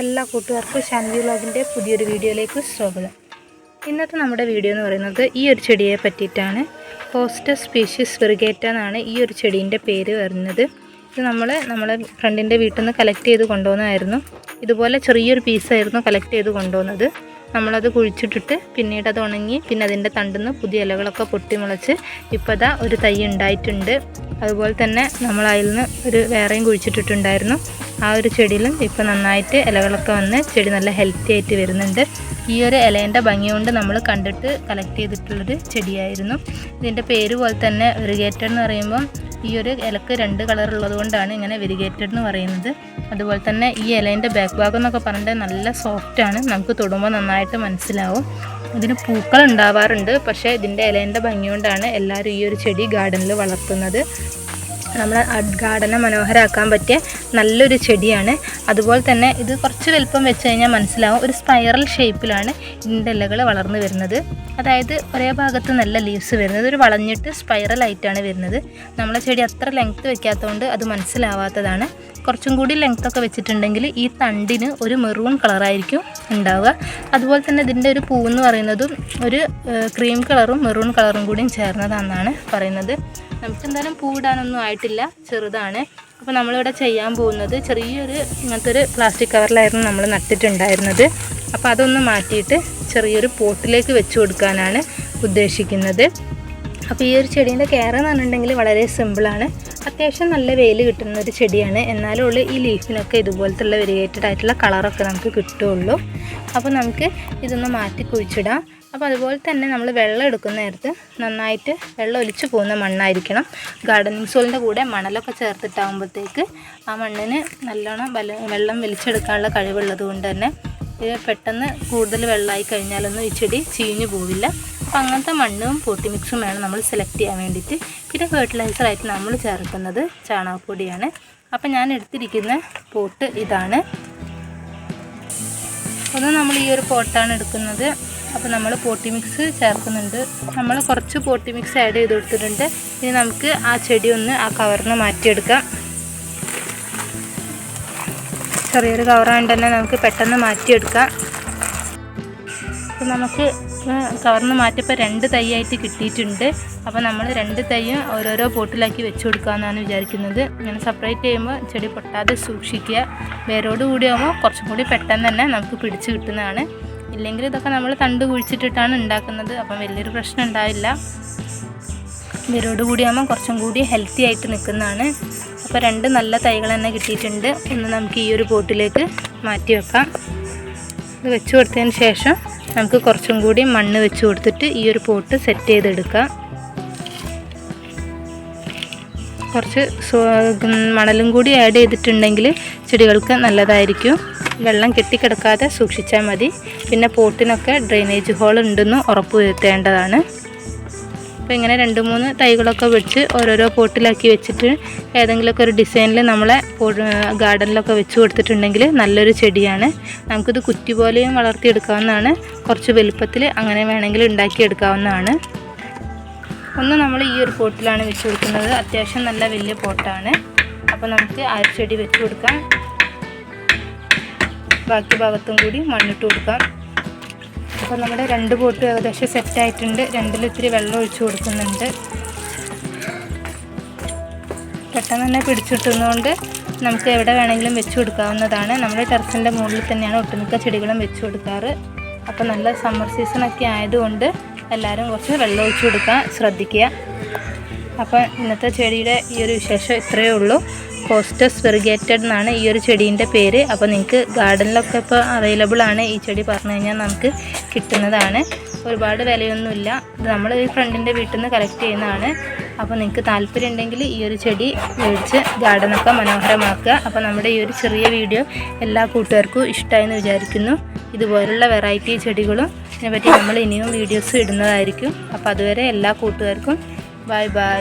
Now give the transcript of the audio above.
എല്ലാ കൂട്ടുകാർക്കും ഷാൻവി വ്ളോഗിന്റെ പുതിയൊരു വീഡിയോയിലേക്ക് സ്വാഗതം. ഇന്നത്തെ നമ്മുടെ വീഡിയോ എന്ന് പറയുന്നത് ഈ ഒരു ചെടിയെ പറ്റിയിട്ടാണ്. ഹോസ്റ്റർ സ്പീഷീസ് വെറുകേറ്റ എന്നാണ് ഈ ഒരു ചെടീന്റെ പേര് വരുന്നത്. ഇത് നമ്മൾ നമ്മളെ ഫ്രണ്ടിന്റെ വീട്ടിൽ നിന്ന് കളക്ട് ചെയ്ത് കൊണ്ടുവന്നതായിരുന്നു ഇതുപോലെ ചെറിയൊരു പീസായിരുന്നു കളക്ട് ചെയ്ത് കൊണ്ടുവന്നത്. നമ്മളത് കുഴിച്ചിട്ടിട്ട് പിന്നീട് അത് ഉണങ്ങി പിന്നെ അതിന്റെ തണ്ടിൽ പുതിയ ഇലകളൊക്കെ പൊട്ടിമുളച്ച് ഇപ്പോൾ അതാ ഒരു തൈ ഉണ്ടായിട്ടുണ്ട്. അതുപോലെ തന്നെ നമ്മൾ അതിൽ നിന്ന് ഒരു വേറെയും കുഴിച്ചിട്ടിട്ടുണ്ടായിരുന്നു. ആ ഒരു ചെടിയിലും ഇപ്പോൾ നന്നായിട്ട് ഇലകളൊക്കെ വന്ന് ചെടി നല്ല ഹെൽത്തി ആയിട്ട് വരുന്നുണ്ട്. ഈ ഒരു ഇലേന്റെ ഭംഗി കൊണ്ട് നമ്മൾ കണ്ടിട്ട് കളക്ട് ചെയ്തിട്ടുള്ളൊരു ചെടിയായിരുന്നു. ഇതിന്റെ പേര് പോലെ തന്നെ വെറിഗേറ്റഡ് എന്ന് പറയുമ്പം ഈ ഒരു ഇലക്ക് രണ്ട് കളർ ഉള്ളത് കൊണ്ടാണ് ഇങ്ങനെ വെരിഗേറ്റഡ് എന്ന് പറയുന്നത്. അതുപോലെ തന്നെ ഈ ഇലേന്റെ ബാക്ക് ഭാഗം എന്നൊക്കെ പറഞ്ഞിട്ട് നല്ല സോഫ്റ്റാണ് നമുക്ക് തൊടുമ്പോൾ നന്നായിട്ട് മനസ്സിലാവും. ഇതിന് പൂക്കൾ ഉണ്ടാവാറുണ്ട്. പക്ഷേ ഇതിന്റെ ഇലേന്റെ ഭംഗി കൊണ്ടാണ് എല്ലാവരും ഈ ഒരു ചെടി ഗാർഡനിൽ വളർത്തുന്നത്. നമ്മൾ ഗാർഡനെ മനോഹരമാക്കാൻ പറ്റിയ നല്ലൊരു ചെടിയാണ്. അതുപോലെ തന്നെ ഇത് കുറച്ച് വലുപ്പം വെച്ച് കഴിഞ്ഞാൽ മനസ്സിലാവും. ഒരു സ്പൈറൽ ഷേപ്പിലാണ് ഇതിന്റെ ഇലകൾ വളർന്നു വരുന്നത്. അതായത് ഒരേ ഭാഗത്ത് നല്ല ലീവ്സ് വരുന്നത്. ഒരു വളഞ്ഞിട്ട് സ്പൈറൽ ആയിട്ടാണ് വരുന്നത്. നമ്മളെ ചെടി അത്ര ലെങ്ത്ത് വെക്കാത്തതുകൊണ്ട് അത് മനസ്സിലാവാത്തതാണ്. കുറച്ചും കൂടി ലെങ്ത് ഒക്കെ വെച്ചിട്ടുണ്ടെങ്കിൽ ഈ തണ്ടിന് ഒരു മെറൂൺ കളറായിരിക്കും ഉണ്ടാവുക. അതുപോലെ തന്നെ ഇതിന്റെ ഒരു പൂവെന്ന് പറയുന്നതും ഒരു ക്രീം കളറും മെറൂൺ കളറും കൂടിയും ചേർന്നതാണെന്നാണ് പറയുന്നത്. നമുക്ക് എന്തായാലും പൂവിടാനൊന്നും ആയിട്ടില്ല. ചെറുതാണ്. അപ്പോൾ നമ്മളിവിടെ ചെയ്യാൻ പോകുന്നത് ചെറിയൊരു ഇങ്ങനത്തെ ഒരു പ്ലാസ്റ്റിക് കവറിലായിരുന്നു നമ്മൾ നട്ടിട്ടുണ്ടായിരുന്നത്. അപ്പോൾ അതൊന്ന് മാറ്റിയിട്ട് ചെറിയൊരു പോട്ടിലേക്ക് വെച്ച് കൊടുക്കാനാണ് ഉദ്ദേശിക്കുന്നത്. അപ്പോൾ ഈ ഒരു ചെടീന്റെ കെയർ എന്ന് പറഞ്ഞിട്ടുണ്ടെങ്കിൽ വളരെ സിമ്പിളാണ് അത്യാവശ്യം നല്ല വെയിൽ കിട്ടുന്ന ഒരു ചെടിയാണ്. എന്നാലും ഉള്ളു ഈ ലീഫിനൊക്കെ ഇതുപോലത്തുള്ള വെരിയേറ്റഡ് ആയിട്ടുള്ള കളറൊക്കെ നമുക്ക് കിട്ടുകയുള്ളൂ. അപ്പോൾ നമുക്ക് ഇതൊന്ന് മാറ്റി കുഴിച്ചിടാം. അപ്പോൾ അതുപോലെ തന്നെ നമ്മൾ വെള്ളം എടുക്കുന്ന നേരത്ത് നന്നായിട്ട് വെള്ളം ഒലിച്ചു പോകുന്ന മണ്ണായിരിക്കണം. ഗാർഡനിങ് സോളിന്റെ കൂടെ മണലൊക്കെ ചേർത്തിട്ടാകുമ്പോഴത്തേക്ക് ആ മണ്ണിന് നല്ലോണം വെള്ളം വലിച്ചെടുക്കാനുള്ള കഴിവുള്ളത് കൊണ്ട് തന്നെ ഇത് പെട്ടെന്ന് കൂടുതൽ വെള്ളമായി കഴിഞ്ഞാലൊന്നും ഈ ചെടി ചീഞ്ഞു പോവില്ല. അപ്പോൾ അങ്ങനത്തെ മണ്ണും പൊട്ടി മിക്സും വേണം നമ്മൾ സെലക്ട് ചെയ്യാൻ വേണ്ടിയിട്ട്. പിന്നെ ഫെർട്ടിലൈസറായിട്ട് നമ്മൾ ചേർക്കുന്നത് ചാണകപ്പൊടിയാണ്. അപ്പോൾ ഞാൻ എടുത്തിരിക്കുന്ന പോട്ട് ഇതാണ്. ഒന്ന് നമ്മൾ ഈ ഒരു പോട്ടാണ് എടുക്കുന്നത്. അപ്പോൾ നമ്മൾ പോട്ടി മിക്സ് ചേർക്കുന്നുണ്ട്. നമ്മൾ കുറച്ച് പോട്ടി മിക്സ് ആഡ് ചെയ്ത് കൊടുത്തിട്ടുണ്ട്. ഇനി നമുക്ക് ആ ചെടി ഒന്ന് ആ കവറിന് മാറ്റിയെടുക്കാം. ചെറിയൊരു കവറാണ് തന്നെ നമുക്ക് പെട്ടെന്ന് മാറ്റിയെടുക്കാം. അപ്പോൾ നമുക്ക് കവർന്ന് മാറ്റിയപ്പോൾ രണ്ട് തൈയായിട്ട് കിട്ടിയിട്ടുണ്ട്. അപ്പോൾ നമ്മൾ രണ്ട് തൈയും ഓരോരോ പോട്ടിലാക്കി വെച്ച് കൊടുക്കാമെന്നാണ് വിചാരിക്കുന്നത്. ഇങ്ങനെ സെപ്പറേറ്റ് ചെയ്യുമ്പോൾ ചെടി പൊട്ടാതെ സൂക്ഷിക്കുക. വേരോട് കൂടിയാകുമ്പോൾ കുറച്ചും കൂടി പെട്ടെന്ന് തന്നെ നമുക്ക് പിടിച്ച് കിട്ടുന്നതാണ്. ഇല്ലെങ്കിൽ ഇതൊക്കെ നമ്മൾ തണ്ട് കുഴിച്ചിട്ടിട്ടാണ് ഉണ്ടാക്കുന്നത്. അപ്പം വലിയൊരു പ്രശ്നം ഉണ്ടാവില്ല. വേരോട് കൂടിയാകുമ്പോൾ കുറച്ചും കൂടി ഹെൽത്തി ആയിട്ട് നിൽക്കുന്നതാണ്. അപ്പോൾ രണ്ട് നല്ല തൈകൾ തന്നെ കിട്ടിയിട്ടുണ്ട്. ഒന്ന് നമുക്ക് ഈ ഒരു പോട്ടിലേക്ക് മാറ്റി വെക്കാം. ഇത് വെച്ച് കൊടുത്തതിന് ശേഷം നമുക്ക് കുറച്ചും കൂടി മണ്ണ് വെച്ച് കൊടുത്തിട്ട് ഈ ഒരു പോട്ട് സെറ്റ് ചെയ്തെടുക്കാം. കുറച്ച് മണലും കൂടി ആഡ് ചെയ്തിട്ടുണ്ടെങ്കിൽ ചെടികൾക്ക് നല്ലതായിരിക്കും. വെള്ളം കെട്ടിക്കിടക്കാതെ സൂക്ഷിച്ചാൽ മതി. പിന്നെ പോട്ടിനൊക്കെ ഡ്രെയിനേജ് ഹോൾ ഉണ്ടെന്ന് ഉറപ്പ് വരുത്തേണ്ടതാണ്. അപ്പോൾ ഇങ്ങനെ രണ്ട് മൂന്ന് തൈകളൊക്കെ വെച്ച് ഓരോരോ പോട്ടിലാക്കി വെച്ചിട്ട് ഏതെങ്കിലുമൊക്കെ ഒരു ഡിസൈനിൽ നമ്മളെ ഗാർഡനിലൊക്കെ വെച്ച് കൊടുത്തിട്ടുണ്ടെങ്കിൽ നല്ലൊരു ചെടിയാണ്. നമുക്കിത് കുറ്റി പോലെയും വളർത്തിയെടുക്കാവുന്നതാണ്. കുറച്ച് വലുപ്പത്തിൽ അങ്ങനെ വേണമെങ്കിൽ ഉണ്ടാക്കിയെടുക്കാവുന്നതാണ്. ഒന്ന് നമ്മൾ ഈ ഒരു പോട്ടിലാണ് വെച്ച് കൊടുക്കുന്നത്. അത്യാവശ്യം നല്ല വലിയ പോട്ടാണ്. അപ്പോൾ നമുക്ക് ആ ചെടി വെച്ച് കൊടുക്കാം. ബാക്കി ഭാഗത്തും കൂടി മണ്ണിട്ട് കൊടുക്കാം. അപ്പോൾ നമ്മുടെ രണ്ട് പോട്ടും ഏകദേശം സെറ്റായിട്ടുണ്ട് രണ്ടിൽ ഇത്തിരി വെള്ളം ഒഴിച്ചു കൊടുക്കുന്നുണ്ട്. പെട്ടെന്ന് തന്നെ പിടിച്ചിട്ടുന്നതുകൊണ്ട് നമുക്ക് എവിടെ വേണമെങ്കിലും വെച്ച് കൊടുക്കാവുന്നതാണ്. നമ്മുടെ ടെറസിന്റെ മുകളിൽ തന്നെയാണ് ഒട്ടുമിക്ക ചെടികളും വെച്ച് കൊടുക്കാറ്. അപ്പോൾ നല്ല സമ്മർ സീസണൊക്കെ ആയതുകൊണ്ട് എല്ലാവരും കുറച്ച് വെള്ളം ഒഴിച്ചു കൊടുക്കാൻ ശ്രദ്ധിക്കുക. അപ്പോൾ ഇന്നത്തെ ചെടിയുടെ ഈ ഒരു വിശേഷം ഇത്രയേ ഉള്ളൂ. കോസ്റ്റസ് വെറുഗേറ്റഡ് എന്നാണ് ഈ ഒരു ചെടീന്റെ പേര്. അപ്പോൾ നിങ്ങൾക്ക് ഗാർഡനിലൊക്കെ ഇപ്പോൾ അവൈലബിൾ ആണ് ഈ ചെടി പറഞ്ഞു കഴിഞ്ഞാൽ നമുക്ക് കിട്ടുന്നതാണ്. ഒരുപാട് വിലയൊന്നുമില്ല. ഇത് നമ്മൾ ഈ ഫ്രണ്ടിന്റെ വീട്ടിൽ നിന്ന് കളക്ട് ചെയ്യുന്നതാണ്. അപ്പോൾ നിങ്ങൾക്ക് താല്പര്യം ഉണ്ടെങ്കിൽ ഈ ഒരു ചെടി മേടിച്ച് ഗാർഡനൊക്കെ മനോഹരമാക്കുക. അപ്പോൾ നമ്മുടെ ഈ ഒരു ചെറിയ വീഡിയോ എല്ലാ കൂട്ടുകാർക്കും ഇഷ്ടമായി എന്ന് വിചാരിക്കുന്നു. ഇതുപോലുള്ള വെറൈറ്റി ചെടികളും ഇതിനെപ്പറ്റി നമ്മൾ ഇനിയും വീഡിയോസ് ഇടുന്നതായിരിക്കും. അപ്പോൾ അതുവരെ എല്ലാ കൂട്ടുകാർക്കും ബൈ ബൈ